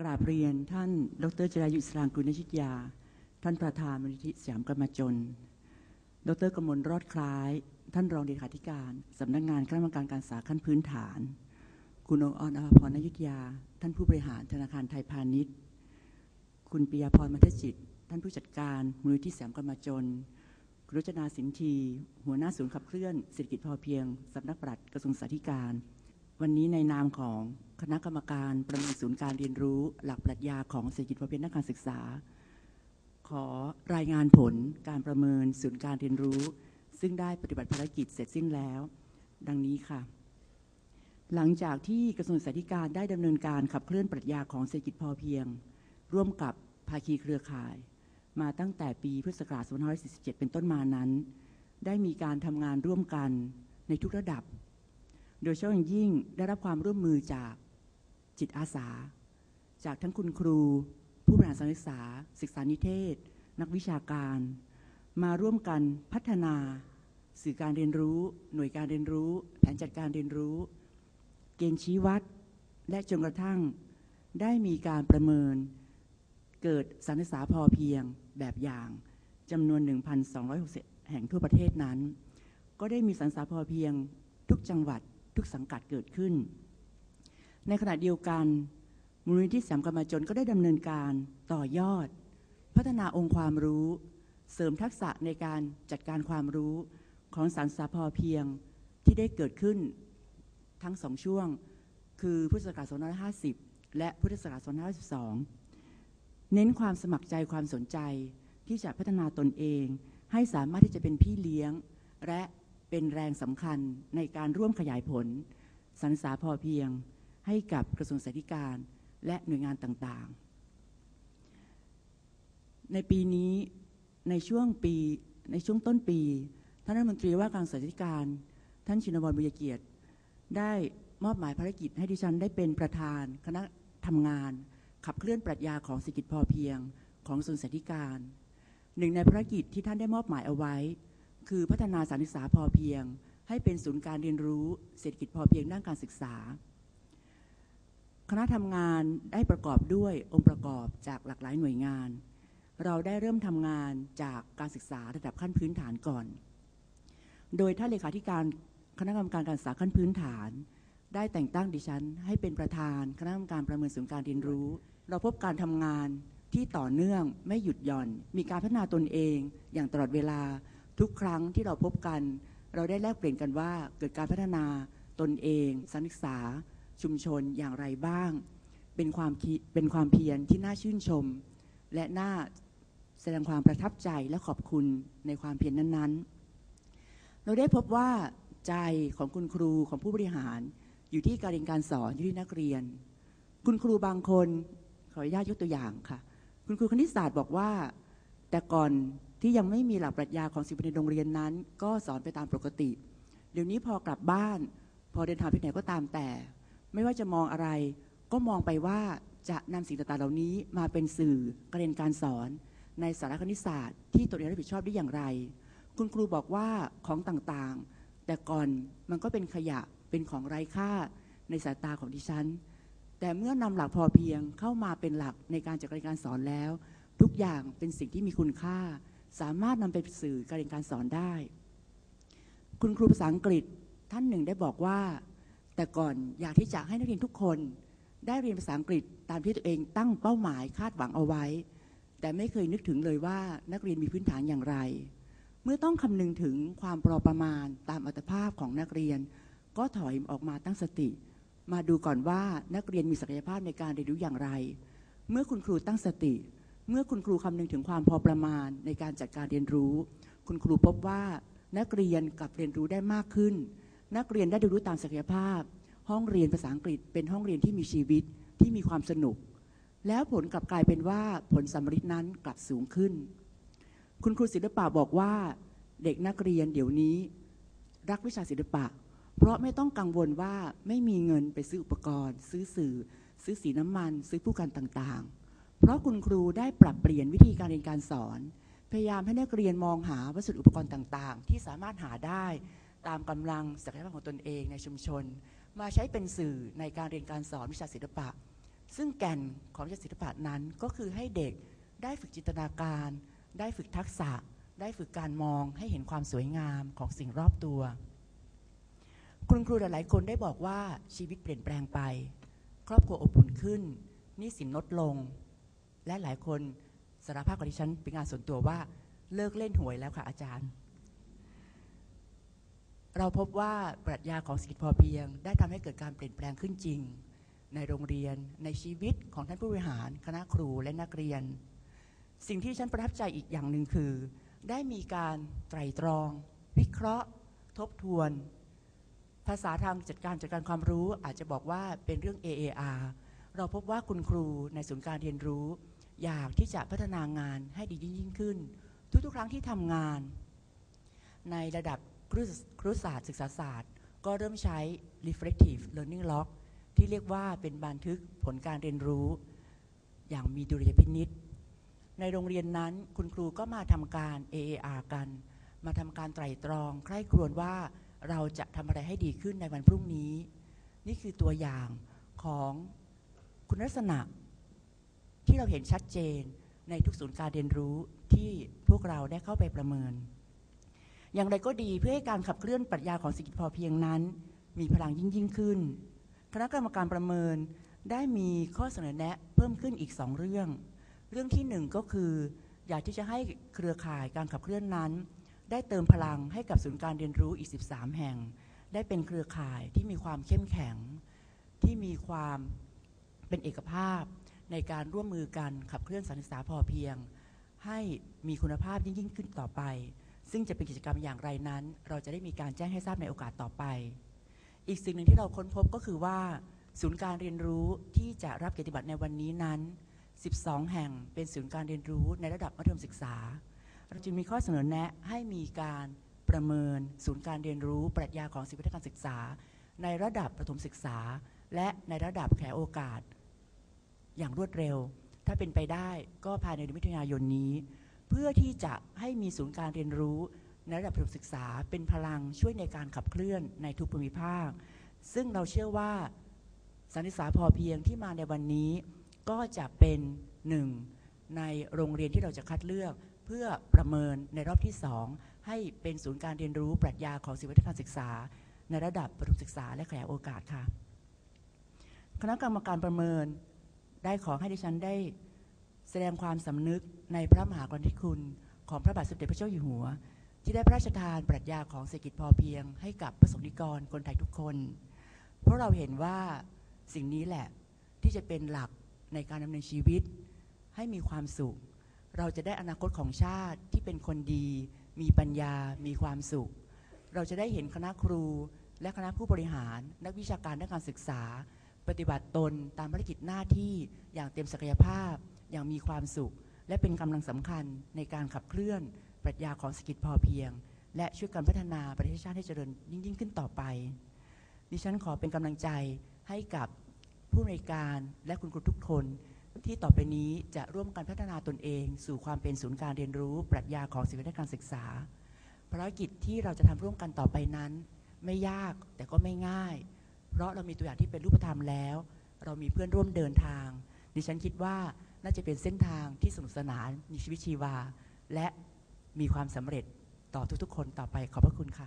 กราบเรียนท่านดรจรายุทธสรางกุลนชิตยา ท่านประธานมูลนิธิสยามกรรมจน ดรกมลรอดคล้าย ท่านรองเลขาธิการสำนักงานคณะกรรมการการศึกษาขั้นพื้นฐาน คุณองค์ออนอภพรนยุทธยา ท่านผู้บริหารธนาคารไทยพาณิชย์ คุณปิยาพรมัทจิต ท่านผู้จัดการมูลนิธิสยามกรรมจนคุณรจนาสินที หัวหน้าศูนย์ขับเคลื่อนเศรษฐกิจพอเพียงสำนักปลัดกระทรวงสาธาร วันนี้ในนามของ คณะกรรมการประเมินศูนย์การเรียนรู้หลักปรัชญาของเศรษฐกิจพอเพียงด้านการศึกษา ขอรายงานผลการประเมินศูนย์การเรียนรู้ ซึ่งได้ปฏิบัติภารกิจเสร็จสิ้นแล้ว ดังนี้ค่ะ หลังจากที่กระทรวงสาธารณสุขได้ดำเนินการขับเคลื่อนปรัชญาของเศรษฐกิจพอเพียง ร่วมกับภาคีเครือข่าย มาตั้งแต่ปีพุทธศักราช2547 เป็นต้นมานั้น ได้มีการทำงานร่วมกันในทุกระดับ โดยเฉพาะอย่างยิ่งได้รับความร่วมมือจาก จิตอาสา จากทั้งคุณครู ผู้บริหารสานศึกษา ศึกษานิเทศ นักวิชาการ มาร่วมกันพัฒนา สื่อการเรียนรู้ หน่วยการเรียนรู้ แผนจัดการเรียนรู้ เกณฑ์ชี้วัด และจนกระทั่งได้มีการประเมิน เกิดสารศึกษาพอเพียงแบบอย่างจำนวน 1,260 แห่งทั่วประเทศนั้น ก็ได้มีสารศึกษาพอเพียงทุกจังหวัดทุกสังกัดเกิดขึ้น ในขณะเดียวกันมูลนิธิสามกรรมจนก็ได้ดำเนินการต่อยอด พัฒนาองค์ความรู้ เสริมทักษะในการจัดการความรู้ของสารศึกษาพอเพียงที่ได้เกิดขึ้นทั้งสองช่วง คือพุทธศักราช2550 และพุทธศักราช2512 เน้นความสมัครใจความสนใจที่จะพัฒนาตนเอง ให้สามารถที่จะเป็นพี่เลี้ยง และเป็นแรงสำคัญในการร่วมขยายผลสรรษาพอเพียง ให้กับกระทรวงสาธารณและหน่วยงานต่างๆ ในปีนี้ในช่วงปีในช่วงต้นปี ท่านรัฐมนตรีว่าการศึกษาธิการ ท่านชินวรบุญเกียรติ ได้มอบหมายภารกิจให้ดิฉันได้เป็นประธานคณะทำงาน ขับเคลื่อนปรัชญาของเศรษฐกิจพอเพียงของส่วนสาธิการ หนึ่งในภารกิจที่ท่านได้มอบหมายเอาไว้ คือพัฒนาสารศึกษาพอเพียง ให้เป็นศูนย์การเรียนรู้เศรษฐกิจพอเพียงด้านการศึกษา คณะทำงานได้ประกอบด้วยองค์ประกอบจากหลากหลายหน่วยงาน เราได้เริ่มทำงานจากการศึกษาระดับขั้นพื้นฐานก่อน โดยท่านเลขาธิการคณะกรรมการการศึกษาขั้นพื้นฐาน ได้แต่งตั้งดิฉัน ให้เป็นประธานคณะกรรมการประเมินศูนย์การเรียนรู้ เราพบการทำงานที่ต่อเนื่องไม่หยุดหย่อน มีการพัฒนาตนเอง อย่างตลอดเวลาทุกครั้งที่เราพบกัน เราได้แลกเปลี่ยนกันว่าเกิดการพัฒนาตนเองสัศึกษา ชุมชนอย่างไรบ้าง เป็นความเป็นความเพียรที่น่าชื่นชม และน่าแสดงความประทับใจและขอบคุณในความเพียรนนั้น ๆ เราได้พบว่าใจของคุณครูของผู้บริหาร อยู่ที่การเรียนการสอนอยู่ที่นักเรียน คุณครูบางคนขออนุญาตยกตัวอย่างค่ะ คุณครูคณิตศาสตร์บอกว่า แต่ก่อนที่ยังไม่มีหลักปรัชญาของสิบในโรงเรียนนั้น ก็สอนไปตามปกติ เดี๋ยวนี้พอกลับบ้าน พอเดินทางไปไหนก็ตามแต่ ไม่ว่าจะมองอะไร ก็มองไปว่าจะนำสิ่งต่างๆเหล่านี้มาเป็นสื่อการเรียนการสอน ในสารคณิตศาสตร์ ที่ตัวเองรับผิดชอบได้อย่างไร คุณครูบอกว่าของต่างๆ แต่ก่อนมันก็เป็นขยะเป็นของไร้ค่าในสายตาของดิฉัน แต่เมื่อนำหลักพอเพียงเข้ามาเป็นหลักในการจัดการการสอนแล้ว ทุกอย่างเป็นสิ่งที่มีคุณค่า สามารถนำไปสื่อการเรียนการสอนได้ คุณครูภาษาอังกฤษท่านหนึ่งได้บอกว่า แต่ก่อนอยากที่จะให้นักเรียนทุกคนได้เรียนภาษาอังกฤษตามที่ตัวเองตั้งเป้าหมายคาดหวังเอาไว้ แต่ไม่เคยนึกถึงเลยว่านักเรียนมีพื้นฐานอย่างไร เมื่อต้องคำนึงถึงความปรประมาณตามอัตภาพของนักเรียน ก็ถอยออกมาตั้งสติ มาดูก่อนว่านักเรียนมีศักยภาพในการเรียนรู้อย่างไร เมื่อคุณครูตั้งสติ เมื่อคุณครูคำนึงถึงความพอประมาณในการจัดการเรียนรู้ คุณครูพบว่านักเรียนกับเรียนรู้ได้มากขึ้น นักเรียนได้ดูรู้ตามศักยภาพ ห้องเรียนภาษาอังกฤษ เป็นห้องเรียนที่มีชีวิตที่มีความสนุก แล้วผลกลับกลายเป็นว่าผลสำริดนั้นกลับสูงขึ้น คุณครูศิลปะบอกว่า เด็กนักเรียนเดี๋ยวนี้ รักวิชาศิลปะ เพราะไม่ต้องกังวลว่าไม่มีเงินไปซื้ออุปกรณ์ ซื้อสื่อ ซื้อสีน้ำมัน ซื้อผู้กันต่างๆ เพราะคุณครูได้ปรับเปลี่ยนวิธีการเรียนการสอน พยายามให้นักเรียนมองหาวัสดุอุปกรณ์ต่างๆ ที่สามารถหาได้ ตามกำลังศักยภาพของตนเองในชุมชน มาใช้เป็นสื่อในการเรียนการสอนวิชาศิลปะ ซึ่งแก่นของวิชาศิลปะนั้นก็คือให้เด็กได้ฝึกจินตนาการ ได้ฝึกทักษะ ได้ฝึกการมองให้เห็นความสวยงามของสิ่งรอบตัวคุณครูหลายๆคนได้บอกว่าชีวิตเปลี่ยนแปลงไป ครอบครัวอบอุ่นขึ้นหนี้สินลดลง และหลายคนสารภาพกับดิฉันเป็นงานส่วนตัวว่าเลิกเล่นหวยแล้วค่ะอาจารย์ เราพบว่าปรัชญาของเศรษฐกิจพอเพียง ได้ทำให้เกิดการเปลี่ยนแปลงขึ้นจริง ในโรงเรียนในชีวิตของท่านผู้บริหาร คณะครูและนักเรียน สิ่งที่ฉันประทับใจอีกอย่างหนึ่งคือ ได้มีการไตร่ตรอง วิเคราะห์ ทบทวน ภาษาทางจัดการจัดการความรู้อาจจะบอกว่าเป็นเรื่อง AAR เราพบว่าคุณครูในศูนย์การเรียนรู้ อยากที่จะพัฒนางานให้ดียิ่งขึ้น ทุกๆ ครั้งที่ทำงาน ในระดับ ครุศาสตร์ศึกษาศาสตร์ ก็เริ่มใช้ reflective learning log ที่เรียกว่าเป็นบันทึกผลการเรียนรู้ อย่างมีดุลยพินิษในโรงเรียนนั้นคุณครูก็มาทำการ AAR กัน มาทำการไตร่ตรอง ใคร่ครวญว่าเราจะทำอะไรให้ดีขึ้นในวันพรุ่งนี้ นี่คือตัวอย่างของคุณลักษณะ ที่เราเห็นชัดเจนในทุกศูนย์การเรียนรู้ที่พวกเราได้เข้าไปประเมิน อย่างไรก็ดีเพื่อให้การขับเคลื่อนปรัชญาของเศรษฐกิจพอเพียงนั้น มีพลังยิ่งยิ่งขึ้น คณะกรรมการประเมินได้มีข้อเสนอแนะเพิ่มขึ้นอีกสองเรื่อง เรื่องที่หนึ่งก็คือ อยากที่จะให้เครือข่ายการขับเคลื่อนนั้น ได้เติมพลังให้กับศูนย์การเรียนรู้อีก 13 แห่ง ได้เป็นเครือข่ายที่มีความเข้มแข็ง ที่มีความเป็นเอกภาพ ในการร่วมมือกันขับเคลื่อนสารศึกษาพอเพียง ให้มีคุณภาพยิ่งยิ่งขึ้นต่อไป ซึ่งจะเป็นกิจกรรมอย่างไรนั้น เราจะได้มีการแจ้งให้ทราบในโอกาสต่อไป อีกสิ่งหนึ่งที่เราค้นพบก็คือว่า ศูนย์การเรียนรู้ที่จะรับเกียรติบัตรในวันนี้นั้น 12 แห่งเป็นศูนย์การเรียนรู้ในระดับมัธยมศึกษา เราจึงมีข้อเสนอแนะให้มีการประเมินศูนย์การเรียนรู้ปรัชญาของศิลปการศึกษา ในระดับประถมศึกษา และในระดับแขโอกาส อย่างรวดเร็ว ถ้าเป็นไปได้ก็ภายในเดือนมิถุนายนนี้ เพื่อที่จะให้มีศูนย์การเรียนรู้ในระดับประถมศึกษาเป็นพลังช่วยในการขับเคลื่อนในทุกภูมิภาค ซึ่งเราเชื่อว่าสันนิษฐานพอเพียงที่มาในวันนี้ ก็จะเป็นหนึ่งในโรงเรียนที่เราจะคัดเลือก เพื่อประเมินในรอบที่สองให้เป็นศูนย์การเรียนรู้ปรัชญาของศิลปการศึกษา ในระดับประถมศึกษาและขยายโอกาสค่ะ คณะกรรมการประเมินได้ขอให้ดิฉันได้ แสดงความสำนึกในพระมหากรุณาธิคุณ ของพระบาทสมเด็จพระเจ้าอยู่หัว ที่ได้พระราชทานปรัชญาของเศรษฐกิจพอเพียง ให้กับประสบนิกรคนไทยทุกคน เพราะเราเห็นว่าสิ่งนี้แหละที่จะเป็นหลักในการดำเนินชีวิต ให้มีความสุข เราจะได้อนาคตของชาติที่เป็นคนดี มีปัญญา มีความสุข เราจะได้เห็นคณะครูและคณะผู้บริหาร นักวิชาการด้านการศึกษา ปฏิบัติตนตามภารกิจหน้าที่อย่างเต็มศักยภาพ อย่างมีความสุข และเป็นกำลังสำคัญในการขับเคลื่อน ปรัชญาของเศรษฐกิจพอเพียง และช่วยกันพัฒนาประเทศชาติให้เจริญยิ่งยิ่งขึ้นต่อไป ดิฉันขอเป็นกำลังใจให้กับผู้ในวยการและคุณครูทุกคนที่ต่อไปนี้จะร่วมกันพัฒนาตนเอง สู่ความเป็นศูนย์การเรียนรู้ ปรัชญาของศิลปการศึกษาภารกิจที่เราจะทำร่วมกันต่อไปนั้น ไม่ยากแต่ก็ไม่ง่าย เพราะเรามีตัวอย่างที่เป็นรูปธรรมแล้ว เรามีเพื่อนร่วมเดินทาง ดิฉันคิดว่า น่าจะเป็นเส้นทางที่สนุกสนานมีชีวิตชีวา และมีความสำเร็จต่อทุกๆ คนต่อไปขอบพระคุณค่ะ